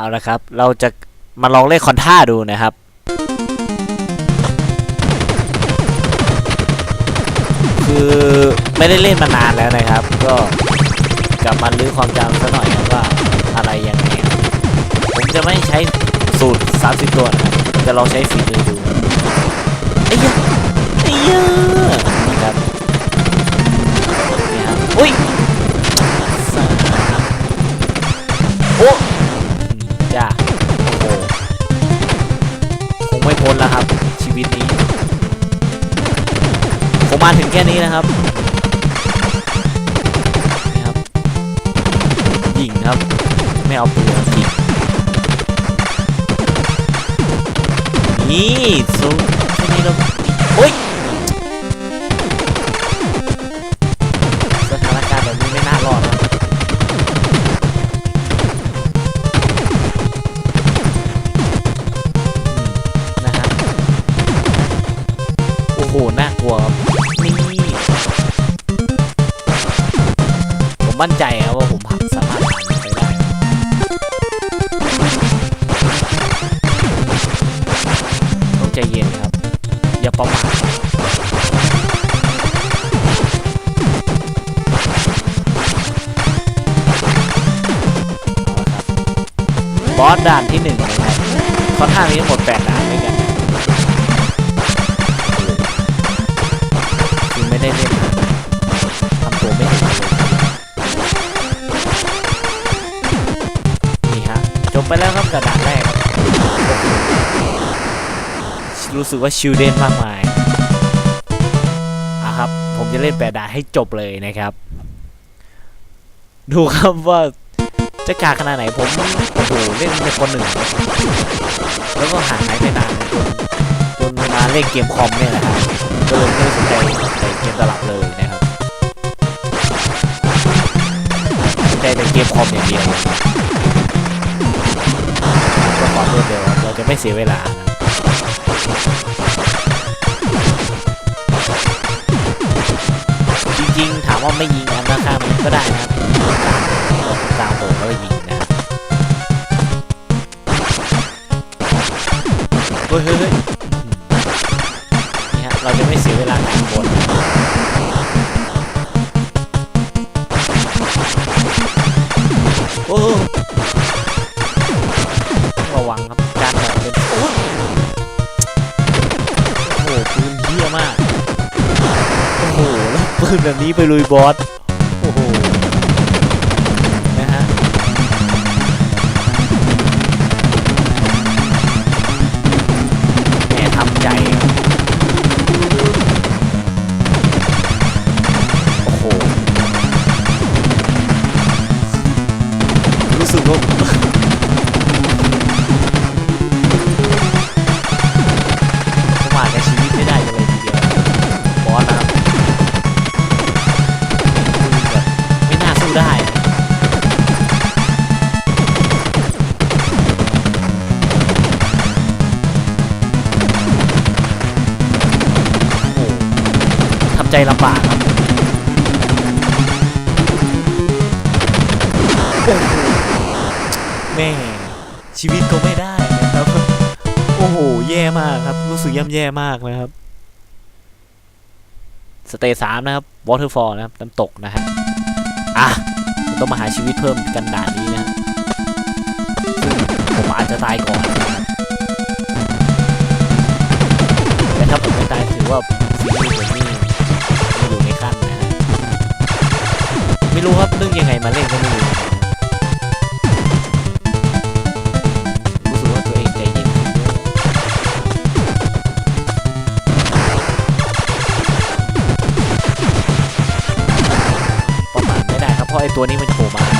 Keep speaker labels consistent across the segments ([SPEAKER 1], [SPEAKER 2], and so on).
[SPEAKER 1] เอาละครับ เราจะมาลองเล่นคอนท่าดูนะครับ คือไม่ได้เล่นมานานแล้วนะครับ ก็กลับมาลื้อความจำซะหน่อยนะว่าอะไรยังไงผมจะไม่ใช้สูตร 30 ตัวนะจะลองใช้ฝีมือดูไอ้ยะไอ้ยะนะครับนี่ครับอุ้ย พ้นแล้วครับ ชีวิตนี้ ผมมาถึงแค่นี้นะครับนี่ครับยิงครับ ไม่เอาปืนยิงนี่สู้ มมั่นใจครับว่าผมผ่านสามารถผ่านมันไปได้ต้องใจเย็นครับ อย่าประมาทบอสด่านที่หนึ่งนะครับค่อนข้างมีทั้งหมดแปดด่าน บไปแล้วครับกับด่านแรก รู้สึกว่าชิลเดนมากมายอะครับ ผมจะเล่นแปดด่านให้จบเลยนะครับ ดูครับว่าจะกาขนาดไหนผมโอ้โหเล่นเป็นคนหนึ่ง แล้วก็หาหายไปนานจนมาเล่นเกมคอมเนี่ยนะครับก็เลยไม่ได้สนใจในเกมตลับเลยนะครับใจแต่เกมคอมอย่างเดียว ก็ขอรวดเดียวครับเราจะไม่เสียเวลาจริงๆถามว่าไม่ยิงอันราคามันก็ได้นะครับตามผมแล้วก็ยิงนะครับเฮ้ยเฮ้ยนี่ฮะเราจะไม่เสียเวลาทางบนโอ้ วังครับ การแบบเป็นโอ้โหปืนเยี่ยมาก โอ้โหแล้วปืนแบบนี้ไปลุยบอส แม่ชีวิตก็ไม่ได้นะครับ โอ้โห แย่มากครับ รู้สึกย่ำแย่มากนะครับ สเตจสามนะครับ waterfall นะครับน้ำตกนะฮะ อะต้องมาหาชีวิตเพิ่มกันด่านนี้นะผมอาจจะตายก่อนนะแต่ถ้าผมไม่ตายถือว่าฝีมือผมนี่ยังอยู่ในขั้นนะฮะ ไม่รู้ครับเรื่องยังไงมาเล่นก็ไม่รู้นะรู้ ตัวนี้มันโผล่มา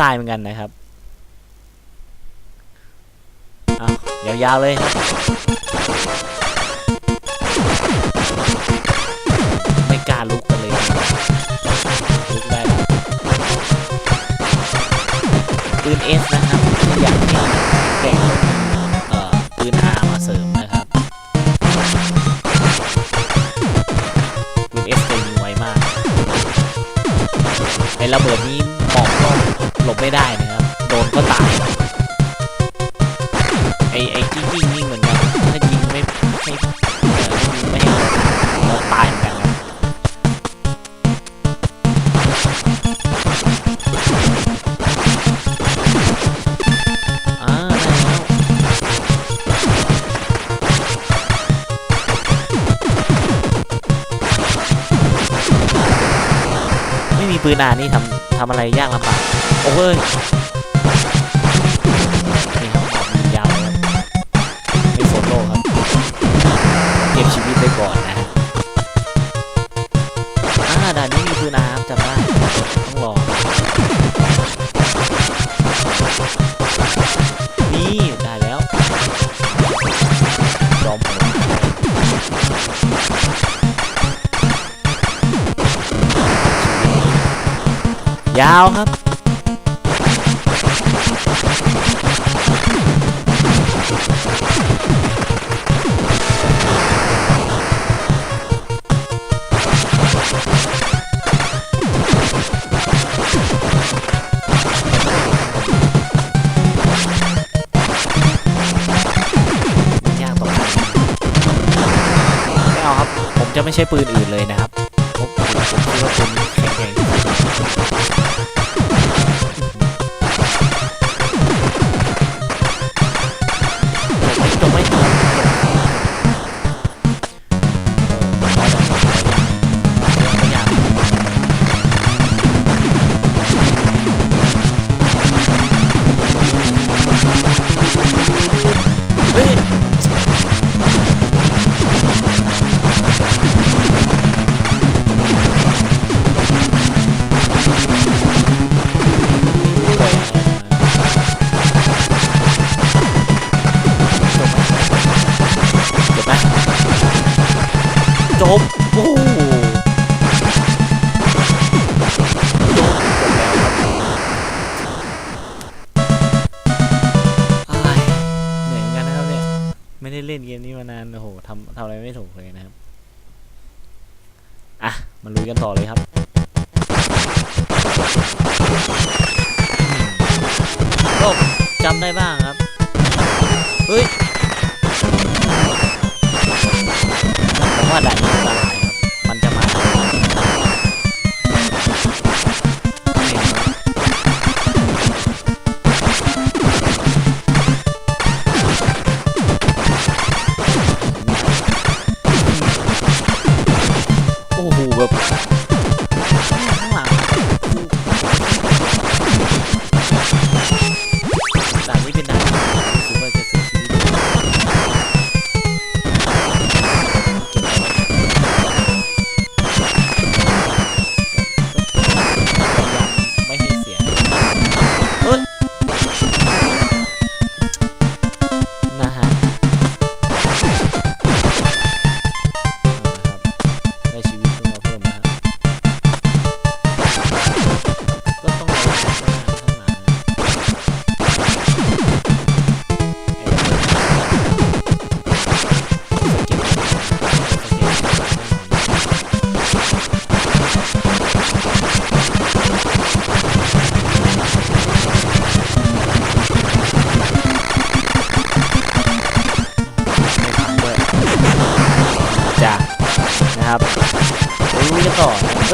[SPEAKER 1] ตายเหมือนกันนะครับอายาวๆเลยไม่กล้าลุกกันเลยลุกได้ปืนเอสนะครับอยากให้แก่งเอ่อปืนอามาเสริมนะครับปืนเอสจะยิงไวมากไอระเบิดนี้ หลบไม่ได้นะครับ โดนก็ตาย ไอ้ไอ้กิ้งกิ้งยิงเหมือนกันถ้ายิงไม่ไม่ยิงไม่ให้เราตายเหมือนกันครับอ่าได้แล้วไม่มีปืนอานี่ทำ ทำอะไรยากลำบากโอ้ย ยาวครับไม่ใช่ปืนอื่นเลยนะครับผมคิดว่าปืนแข็งแ Thank you. บโอ้โหจบแล้วครับอ้ายเหนื่อยเหมือนกันนะครับเนี่ย ไม่ได้เล่นเกมนี้มานาน โอ้โหทำทำอะไรไม่ถูกเลยนะครับ อะ มาลุยกันต่อเลยครับก็จำได้บ้างครับ เฮ้ย ผ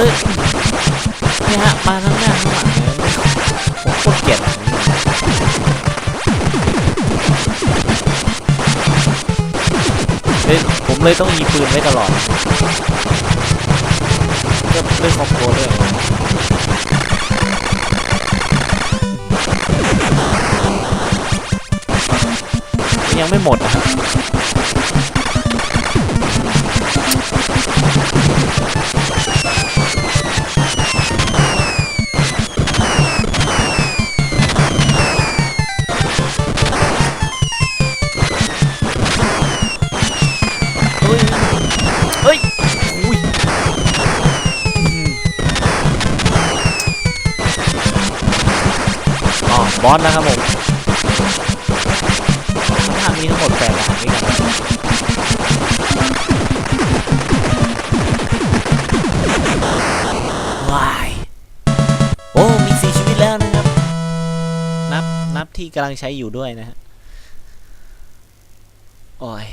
[SPEAKER 1] อ้ยเนี่ยฮะมาทั้งหน้าทั้งหลังเลยผมโคตรเกลียดอันนี้เลยผมเลยต้องมีปืนไว้ตลอดเรื่อเรื่องครอบครัวด้วยยังไม่หมดนะครับ บอสนะครับผมถ้ามีทั้งหมดแปดด่านด้วยกันว้ายโอ้มีสี่ชีวิตแล้วนะครับ นับนับที่กำลังใช้อยู่ด้วยนะฮะโอ้ย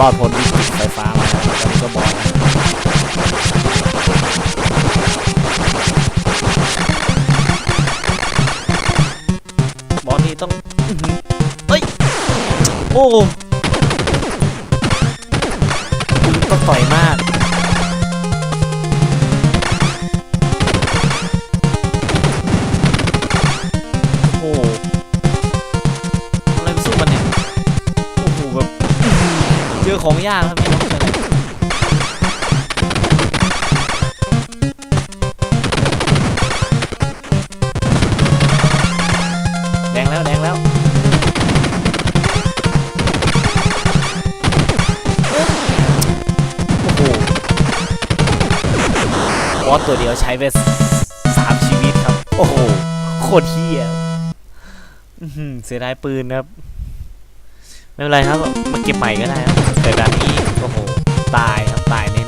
[SPEAKER 1] รอดพ้นวิกฤตไฟฟ้ามาแล้วตอนนี้ก็บอลบอลนี่ต้องเฮ้ย โอ้ ของยากครับพี่น้องแดงแล้วแดงแล้วโอ้โหบอสตัวเดียวใช้ไปสามชีวิตครับ โอ้โหโคตรเฮียอื้อหือเสียดายปืนครับ ไม่เป็นไรครับ มาเก็บใหม่ก็ได้ครับแต่แบบนี้โอ้โหตายครับตายแน่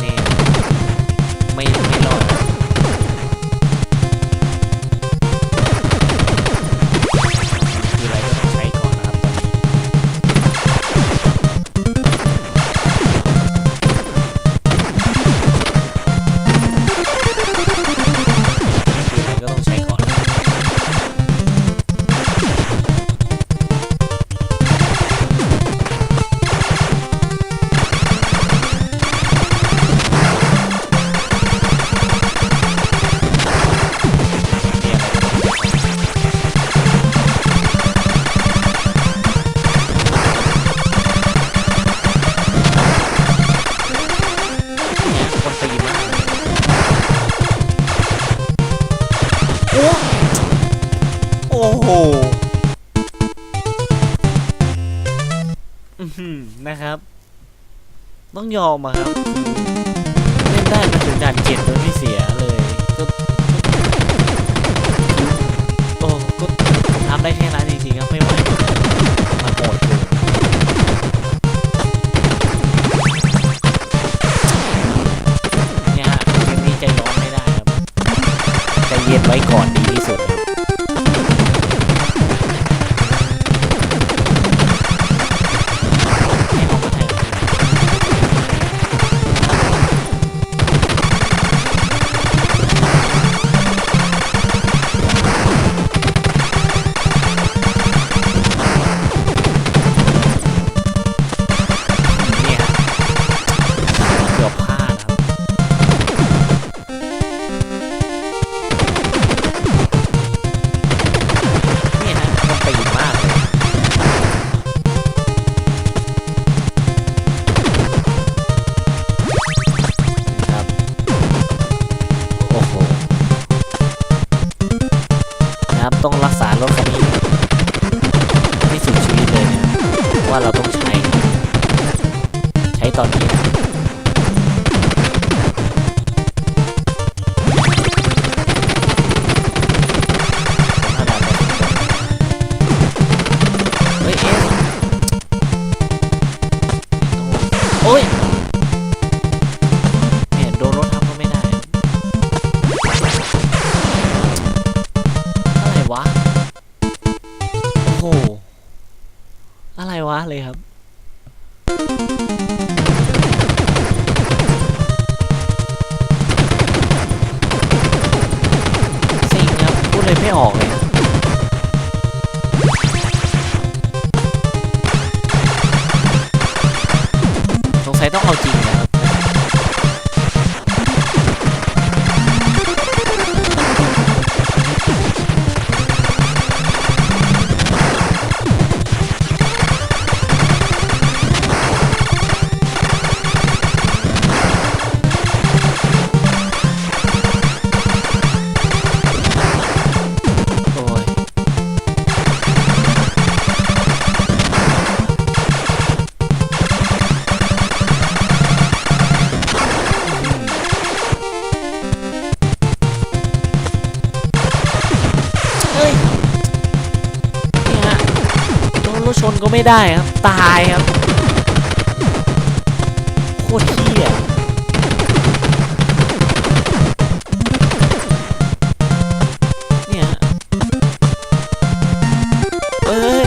[SPEAKER 1] ต้องยอมอะครับเล่นได้มาถึงด่านเจ็ดโดยไม่เสียเลยก็โอ้ก็ทำได้แค่นั้นจริงๆครับไม่ไหวมันโหดเนี่ยเกมนี้ใจร้อนไม่ได้ครับใจเย็นไว้ก่อนดีที่สุด เลยครับ ไม่ได้ครับ ตายครับ โคตรเที่ยเนี่ยเอ้ย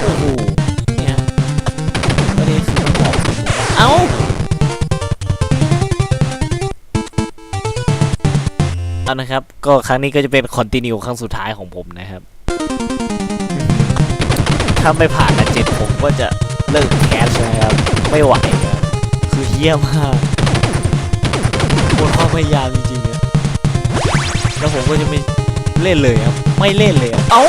[SPEAKER 1] โอ้โห เนี่ยประเด็นคือมันบอกผมว่าเอ้าเอานะครับ ก็ครั้งนี้ก็จะเป็นคอนติเนียครั้งสุดท้ายของผมนะครับ ถ้าไม่ผ่านอันเจ็ดผมก็จะเลิกแคสนะครับ ไม่ไหวครับคือเยี่ยมากหมดความพยายามจริงๆนะแล้วผมก็จะไม่เล่นเลยครับ ไม่เล่นเลย เอ้า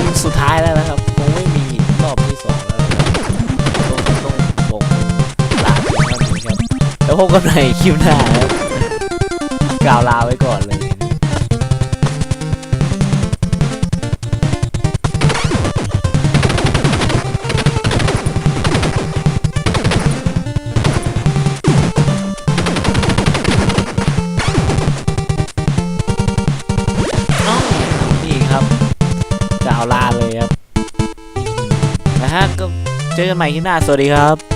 [SPEAKER 1] งสุดท้ายแล้วนะครับคงไม่มีรอบที่สองแล้วต้องต้องบอกลาไปแล้วนครับ แล้วพบกันในคลิปหน้าครับกล่าวลาไว้ก่อนเลย เจอกันใหม่ที่หน้า สวัสดีครับ